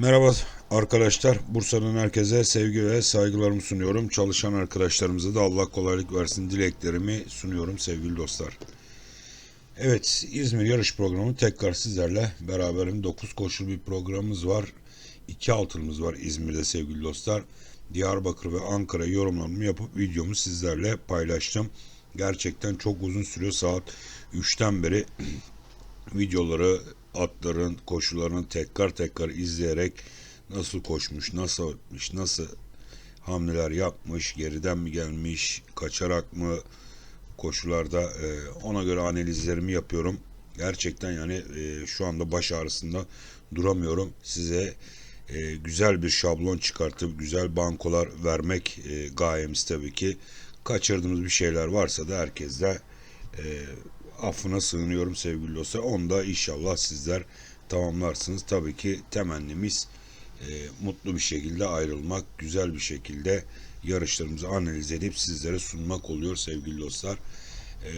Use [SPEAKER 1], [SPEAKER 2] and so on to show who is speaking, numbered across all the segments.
[SPEAKER 1] Merhaba arkadaşlar. Bursa'nın herkese sevgi ve saygılarımı sunuyorum. Çalışan arkadaşlarımıza da Allah kolaylık versin dileklerimi sunuyorum sevgili dostlar. Evet İzmir yarış programı tekrar sizlerle beraberim. 9 koşulu bir programımız var. 2 altılımız var İzmir'de sevgili dostlar. Diyarbakır ve Ankara yorumlarımı yapıp videomu sizlerle paylaştım. Gerçekten çok uzun sürüyor. Saat 3'ten beri videoları atların koşularını tekrar tekrar izleyerek nasıl koşmuş, nasıl etmiş, nasıl hamleler yapmış, geriden mi gelmiş, kaçarak mı koşularda e, ona göre analizlerimi yapıyorum. Gerçekten yani e, şu anda baş ağrısında duramıyorum. Size e, güzel bir şablon çıkartıp güzel bankolar vermek e, gayemiz tabii ki. Kaçırdığımız bir şeyler varsa da herkes de e, affına sığınıyorum sevgili dostlar. Onu da inşallah sizler tamamlarsınız. Tabii ki temennimiz e, mutlu bir şekilde ayrılmak, güzel bir şekilde yarışlarımızı analiz edip sizlere sunmak oluyor sevgili dostlar. E,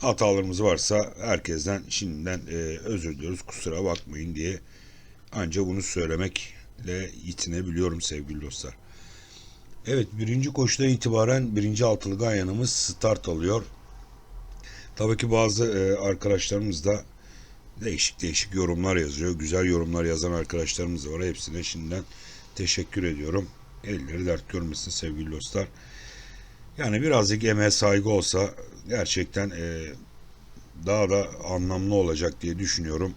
[SPEAKER 1] hatalarımız varsa herkesten şimdiden e, özür diliyoruz kusura bakmayın diye ancak bunu söylemekle yitinebiliyorum sevgili dostlar. Evet birinci koşuda itibaren birinci altılı ganyanımız start alıyor. Tabii ki bazı e, arkadaşlarımız da değişik değişik yorumlar yazıyor. Güzel yorumlar yazan arkadaşlarımız da var. Hepsine şimdiden teşekkür ediyorum. Elleri dert görmesin sevgili dostlar. Yani birazcık emeğe saygı olsa gerçekten e, daha da anlamlı olacak diye düşünüyorum.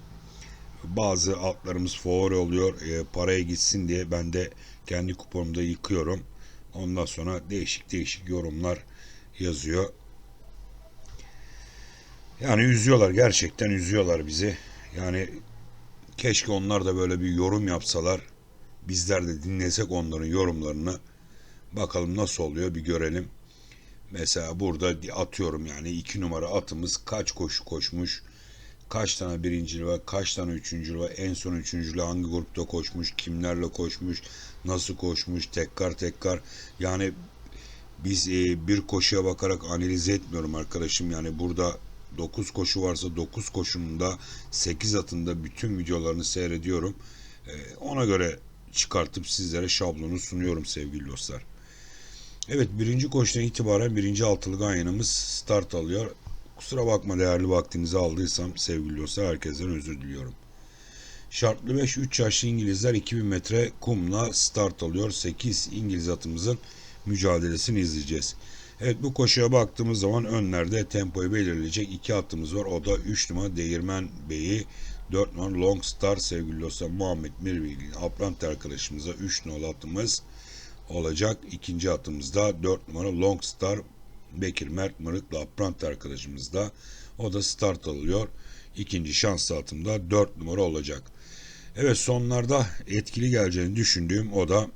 [SPEAKER 1] Bazı altlarımız favori oluyor. E, paraya gitsin diye ben de kendi kuponumda yıkıyorum. Ondan sonra değişik değişik yorumlar yazıyor. Yani üzüyorlar gerçekten üzüyorlar bizi. Yani keşke onlar da böyle bir yorum yapsalar. Bizler de dinlesek onların yorumlarını. Bakalım nasıl oluyor bir görelim. Mesela burada atıyorum yani iki numara atımız kaç koşu koşmuş. Kaç tane birincili var, kaç tane üçüncülü var, en son üçüncülü hangi grupta koşmuş, kimlerle koşmuş, nasıl koşmuş, tekrar tekrar. Yani biz e, bir koşuya bakarak analiz etmiyorum arkadaşım. Yani burada 9 koşu varsa 9 koşunun da 8 atında bütün videolarını seyrediyorum. Ee, ona göre çıkartıp sizlere şablonu sunuyorum sevgili dostlar. Evet birinci koşudan itibaren birinci altılı ganyanımız start alıyor. Kusura bakma değerli vaktinizi aldıysam sevgili dostlar herkesten özür diliyorum. Şartlı 5 3 yaşlı İngilizler 2000 metre kumla start alıyor. 8 İngiliz atımızın mücadelesini izleyeceğiz. Evet bu koşuya baktığımız zaman önlerde tempoyu belirleyecek iki atımız var. O da 3 numara Değirmen Bey'i, 4 numara Long Star sevgili dostlar Muhammed Mirbilgin Aprant arkadaşımıza 3 numaralı atımız olacak. İkinci atımızda 4 numara Long Star Bekir Mert Mırıklı Aprant arkadaşımızda. O da start alıyor. İkinci şanslı atımda 4 numara olacak. Evet sonlarda etkili geleceğini düşündüğüm o da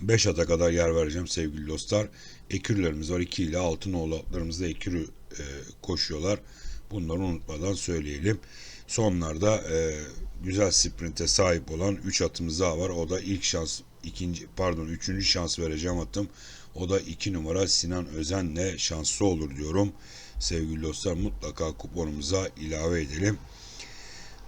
[SPEAKER 1] 5 ata kadar yer vereceğim sevgili dostlar. Ekürlerimiz var. 2 ile 6 nolu atlarımızda ekürü e, koşuyorlar. Bunları unutmadan söyleyelim. Sonlarda e, güzel sprinte sahip olan 3 atımız daha var. O da ilk şans ikinci pardon üçüncü şans vereceğim atım. O da 2 numara Sinan Özen'le şanslı olur diyorum. Sevgili dostlar mutlaka kuponumuza ilave edelim.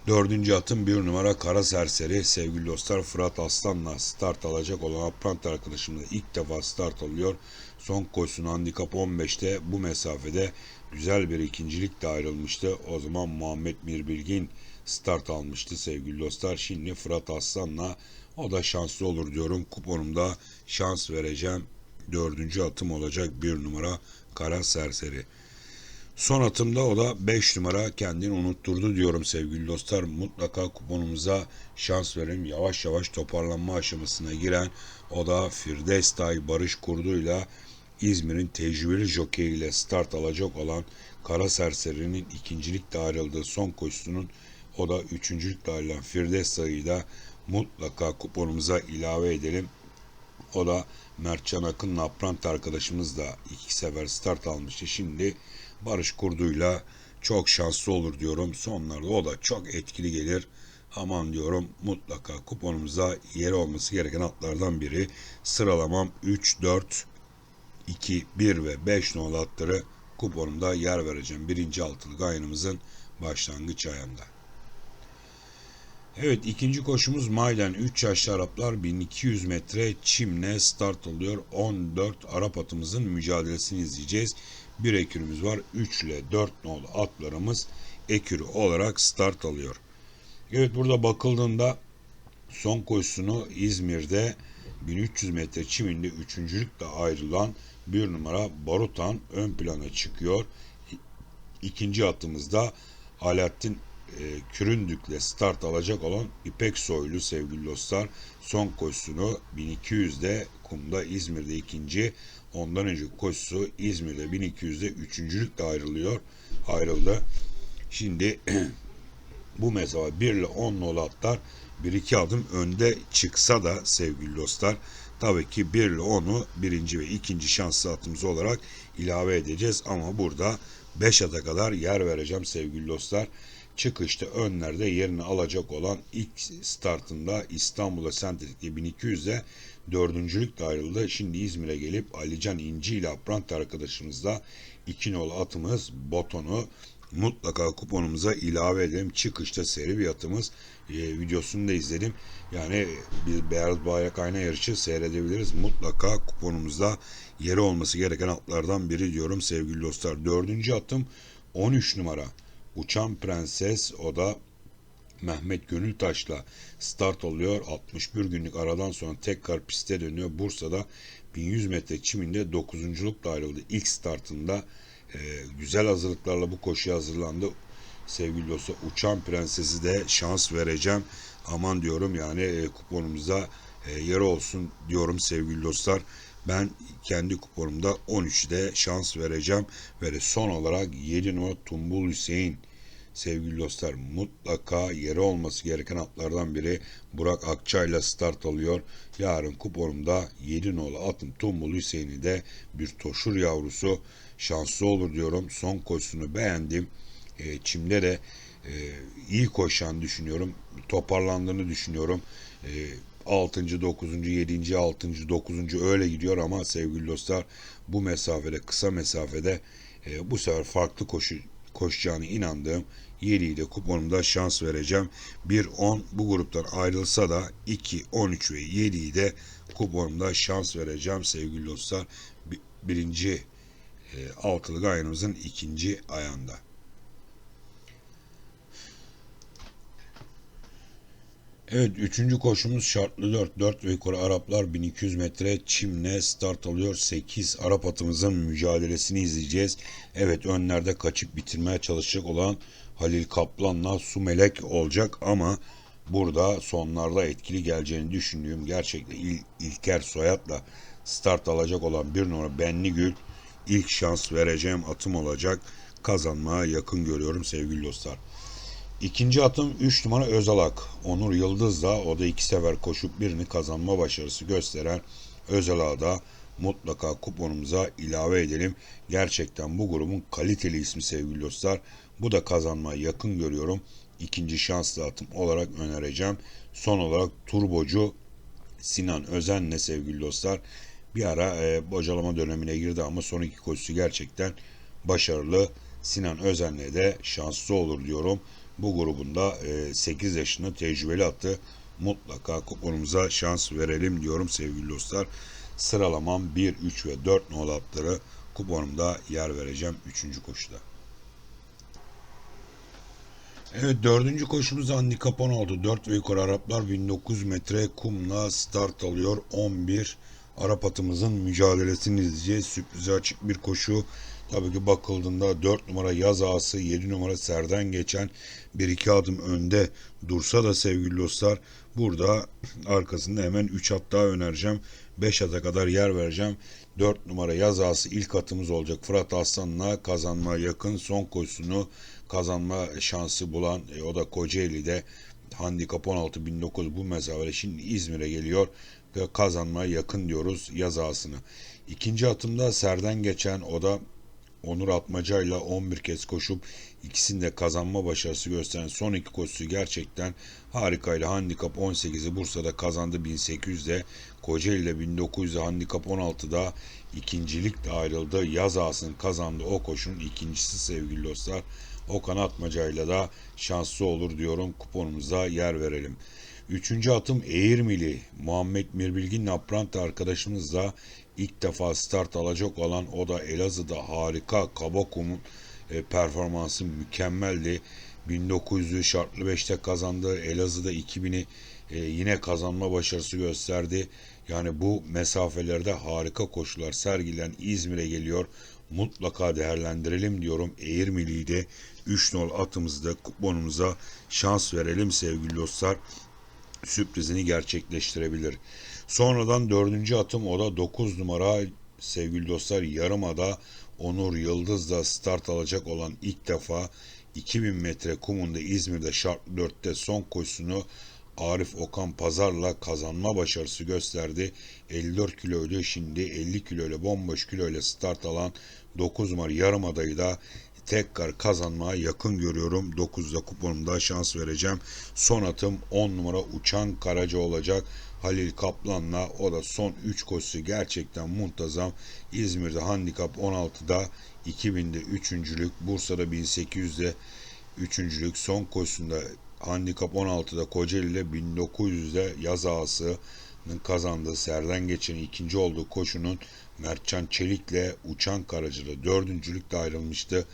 [SPEAKER 1] Dördüncü atım bir numara Kara Serseri. Sevgili dostlar Fırat Aslan'la start alacak olan Aprant arkadaşımla ilk defa start alıyor. Son koşusunu handikap 15'te bu mesafede güzel bir ikincilik de ayrılmıştı. O zaman Muhammed Mirbilgin start almıştı sevgili dostlar. Şimdi Fırat Aslan'la o da şanslı olur diyorum. Kuponumda şans vereceğim. Dördüncü atım olacak bir numara Kara Serseri. Son atımda o da 5 numara kendini unutturdu diyorum sevgili dostlar. Mutlaka kuponumuza şans verin. Yavaş yavaş toparlanma aşamasına giren o da Firdestay Barış Kurdu'yla İzmir'in tecrübeli jockey ile start alacak olan Kara Serseri'nin ikincilikte ayrıldığı son koşusunun o da üçüncülükte ayrılan Firdestay'ı da mutlaka kuponumuza ilave edelim. O da Mertcan Akın Naprant arkadaşımız da iki sefer start almıştı. Şimdi Barış Kurdu'yla çok şanslı olur diyorum. Sonlarda o da çok etkili gelir. Aman diyorum mutlaka kuponumuza yeri olması gereken atlardan biri. Sıralamam 3, 4, 2, 1 ve 5 nolu atları kuponumda yer vereceğim. Birinci altılı gayrımızın başlangıç ayında. Evet ikinci koşumuz Maylen 3 yaşlı Araplar 1200 metre çimle start oluyor. 14 Arap atımızın mücadelesini izleyeceğiz. Bir ekürümüz var. 3 ile 4 nolu atlarımız ekürü olarak start alıyor. Evet burada bakıldığında son koşusunu İzmir'de 1300 metre çiminde üçüncülükle ayrılan bir numara Barutan ön plana çıkıyor. İkinci atımızda Alaaddin e, Küründük'le start alacak olan İpek Soylu sevgili dostlar son koşusunu 1200'de kumda İzmir'de ikinci ondan önce koşusu İzmir'de 1200'de üçüncülükle ayrılıyor ayrıldı. Şimdi bu mesafe 1 ile 10 nolu atlar 1-2 adım önde çıksa da sevgili dostlar tabii ki 1 ile 10'u birinci ve ikinci şanslı atımız olarak ilave edeceğiz ama burada 5 ata kadar yer vereceğim sevgili dostlar. Çıkışta önlerde yerini alacak olan ilk startında İstanbul'a Sentrik'te 1200'de dördüncülükle ayrıldı. Şimdi İzmir'e gelip Alican İnci ile Aprant arkadaşımızla iki nolu atımız Boton'u mutlaka kuponumuza ilave edelim. Çıkışta seri bir atımız e, videosunu da izledim. Yani bir beyaz bayrak ayna yarışı seyredebiliriz. Mutlaka kuponumuzda yeri olması gereken atlardan biri diyorum sevgili dostlar. Dördüncü atım 13 numara. Uçan Prenses o da Mehmet Gönültaş'la start oluyor. 61 günlük aradan sonra tekrar piste dönüyor. Bursa'da 1100 metre çiminde 9. lukla ayrıldı. İlk startında e, güzel hazırlıklarla bu koşuya hazırlandı. Sevgili dostlar Uçan Prenses'i de şans vereceğim. Aman diyorum yani e, kuponumuzda e, yer olsun diyorum sevgili dostlar. Ben kendi kuponumda 13'de şans vereceğim. Ve son olarak 7 numara Tumbul Hüseyin sevgili dostlar mutlaka yeri olması gereken atlardan biri Burak Akçay'la start alıyor. Yarın kuponumda 7 nolu atım Tumbul Hüseyin'i de bir toşur yavrusu şanslı olur diyorum. Son koşusunu beğendim. E, çimde de e, iyi koşan düşünüyorum. Toparlandığını düşünüyorum. E, 6. 9. 7. 6. 9. öyle gidiyor ama sevgili dostlar bu mesafede kısa mesafede e, bu sefer farklı koşu koşacağını inandığım 7'yi de kuponumda şans vereceğim. 1-10 bu gruptan ayrılsa da 2, 13 ve 7'yi de kuponumda şans vereceğim sevgili dostlar. Birinci e, altılı ayağımızın ikinci ayağında. Evet üçüncü koşumuz şartlı 4. 4 ve yukarı Araplar 1200 metre çimle start alıyor. 8 Arap atımızın mücadelesini izleyeceğiz. Evet önlerde kaçıp bitirmeye çalışacak olan Halil Kaplan'la Sumelek olacak ama burada sonlarda etkili geleceğini düşündüğüm gerçekten İl, İlker Soyat'la start alacak olan bir numara Benli Gül ilk şans vereceğim atım olacak. Kazanmaya yakın görüyorum sevgili dostlar. İkinci atım 3 numara Özalak. Onur Yıldız da o da iki sefer koşup birini kazanma başarısı gösteren Özalak'a da mutlaka kuponumuza ilave edelim. Gerçekten bu grubun kaliteli ismi sevgili dostlar. Bu da kazanmaya yakın görüyorum. İkinci şanslı atım olarak önereceğim. Son olarak turbocu Sinan Özen'le sevgili dostlar. Bir ara e, bocalama dönemine girdi ama son iki koşusu gerçekten başarılı. Sinan Özen'le de şanslı olur diyorum. Bu grubunda e, 8 yaşında tecrübeli attı. Mutlaka kuponumuza şans verelim diyorum sevgili dostlar. Sıralamam 1, 3 ve 4 nolu atları kuponumda yer vereceğim 3. koşuda. Evet dördüncü koşumuz handikap 16. 4 ve yukarı Araplar 1900 metre kumla start alıyor. 11 Arap atımızın mücadelesini izleyeceğiz. Sürprize açık bir koşu. Tabii ki bakıldığında 4 numara yaz ağası 7 numara serden geçen bir iki adım önde dursa da sevgili dostlar burada arkasında hemen 3 at daha önereceğim. 5 ata kadar yer vereceğim. 4 numara yaz ağası ilk atımız olacak. Fırat Aslan'la kazanma yakın son koşusunu kazanma şansı bulan e, o da Kocaeli'de handikap 16 1900 bu mesafede şimdi İzmir'e geliyor ve kazanmaya yakın diyoruz yaz ağasını. İkinci atımda Serden geçen o da Onur Atmaca ile 11 kez koşup ikisinde kazanma başarısı gösteren son iki koşusu gerçekten harikayla handikap 18'i Bursa'da kazandı 1800'de Kocaeli'de 1900'de handikap 16'da ikincilikle ayrıldı. Yaz ağasını kazandı o koşunun ikincisi sevgili dostlar. Okan Atmaca'yla da şanslı olur diyorum. Kuponumuza yer verelim. Üçüncü atım Eğirmili. Muhammed Mirbilgin Naprant arkadaşımızla ilk defa start alacak olan o da Elazığ'da harika Kabakum'un e, performansı mükemmeldi. 1900'ü şartlı 5'te kazandı. Elazığ'da 2000'i e, yine kazanma başarısı gösterdi. Yani bu mesafelerde harika koşular sergilen İzmir'e geliyor. Mutlaka değerlendirelim diyorum. Eğirmili'yi de 3 nol atımızda kuponumuza şans verelim sevgili dostlar. Sürprizini gerçekleştirebilir. Sonradan dördüncü atım o da 9 numara sevgili dostlar Yarımada Onur Yıldız'da start alacak olan ilk defa 2000 metre kumunda İzmir'de şartlı 4'te son koşusunu Arif Okan Pazar'la kazanma başarısı gösterdi. 54 kiloydu şimdi 50 kiloyla bomboş kiloyla start alan 9 numara yarım adayı da tekrar kazanmaya yakın görüyorum. 9'da kuponumda şans vereceğim. Son atım 10 numara Uçan Karaca olacak. Halil Kaplan'la o da son 3 koşusu gerçekten muntazam. İzmir'de handikap 16'da 2000'de 3.lük, Bursa'da 1800'de 3.lük, son koşusunda handikap 16'da Kocaeli ile 1900'de yaz ağasının kazandığı Serden geçen ikinci olduğu koşunun Mertcan Çelik'le Uçan Karaca'da dördüncülükte ayrılmıştı.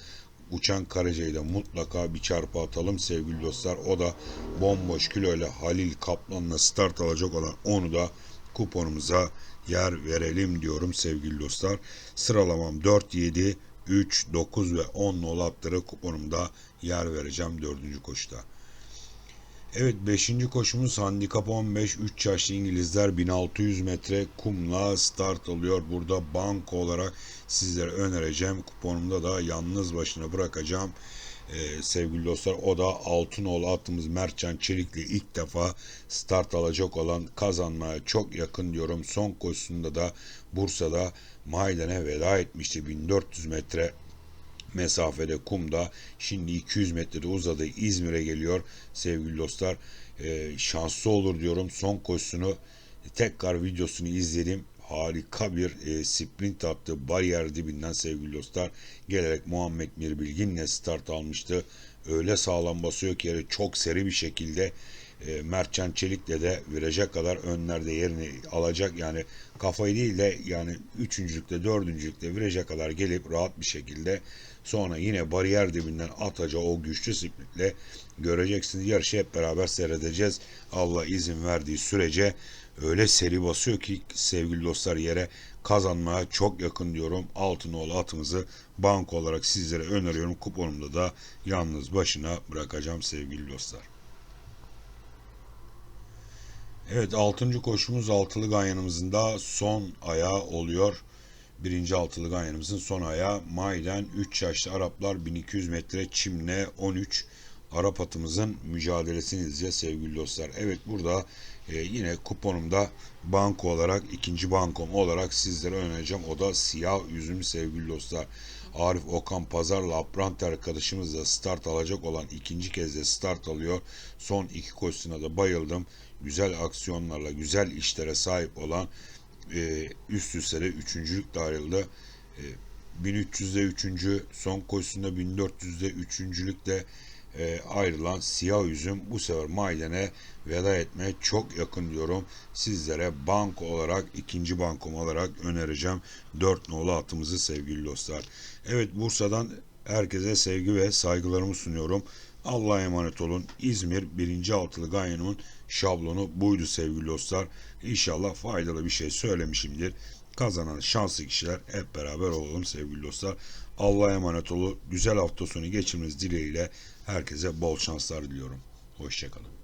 [SPEAKER 1] Uçan Karaca'yı da mutlaka bir çarpı atalım sevgili dostlar. O da bomboş kiloyla Halil Kaplan'la start alacak olan onu da kuponumuza yer verelim diyorum sevgili dostlar. Sıralamam 4, 7, 3, 9 ve 10 nol kuponumda yer vereceğim 4. koşuda. Evet 5. koşumuz handikap 15 3 yaşlı İngilizler 1600 metre kumla start alıyor. Burada banko olarak sizlere önereceğim. Kuponumda da yalnız başına bırakacağım. Ee, sevgili dostlar o da Altınoğlu attığımız Mertcan Çelik'le ilk defa start alacak olan kazanmaya çok yakın diyorum. Son koşusunda da Bursa'da Mayden'e veda etmişti 1400 metre mesafede kumda. Şimdi 200 metrede uzadı İzmir'e geliyor sevgili dostlar. E, şanslı olur diyorum. Son koşusunu tekrar videosunu izledim. Harika bir e, sprint attı. Bariyer dibinden sevgili dostlar. Gelerek Muhammed Mirbilgin'le start almıştı. Öyle sağlam basıyor ki yere çok seri bir şekilde e, Mertcan Çelik'le de viraja kadar önlerde yerini alacak. Yani kafayı değil de yani üçüncülükte dördüncülükte viraja kadar gelip rahat bir şekilde sonra yine bariyer dibinden atacağı o güçlü sprintle göreceksiniz yarışı hep beraber seyredeceğiz Allah izin verdiği sürece öyle seri basıyor ki sevgili dostlar yere kazanmaya çok yakın diyorum. Altınoğlu atımızı bank olarak sizlere öneriyorum. Kuponumda da yalnız başına bırakacağım sevgili dostlar. Evet 6. koşumuz altılı ganyanımızın da son ayağı oluyor. Birinci altılı ganyanımızın son ayağı Mayden 3 yaşlı Araplar 1200 metre çimle 13 Arap atımızın mücadelesini izleyeceğiz sevgili dostlar. Evet burada e, yine kuponumda banko olarak ikinci bankom olarak sizlere önereceğim. O da siyah yüzüm sevgili dostlar. Arif Okan Pazar'la Aprant arkadaşımızla start alacak olan ikinci kez de start alıyor. Son iki koşusuna da bayıldım. Güzel aksiyonlarla, güzel işlere sahip olan e, üst üste de üçüncülükle ayrıldı. E, 1300'de üçüncü, son koşusunda 1400'de üçüncülükle e, ayrılan siyah yüzüm bu sefer Mayden'e veda etmeye çok yakın diyorum. Sizlere bank olarak ikinci bankom olarak önereceğim 4 nolu atımızı sevgili dostlar. Evet Bursa'dan herkese sevgi ve saygılarımı sunuyorum. Allah'a emanet olun. İzmir 1. altılı ganyanımın şablonu buydu sevgili dostlar. İnşallah faydalı bir şey söylemişimdir. Kazanan şanslı kişiler hep beraber olalım sevgili dostlar. Allah'a emanet olun. Güzel hafta sonu geçirmeniz dileğiyle herkese bol şanslar diliyorum. Hoşçakalın.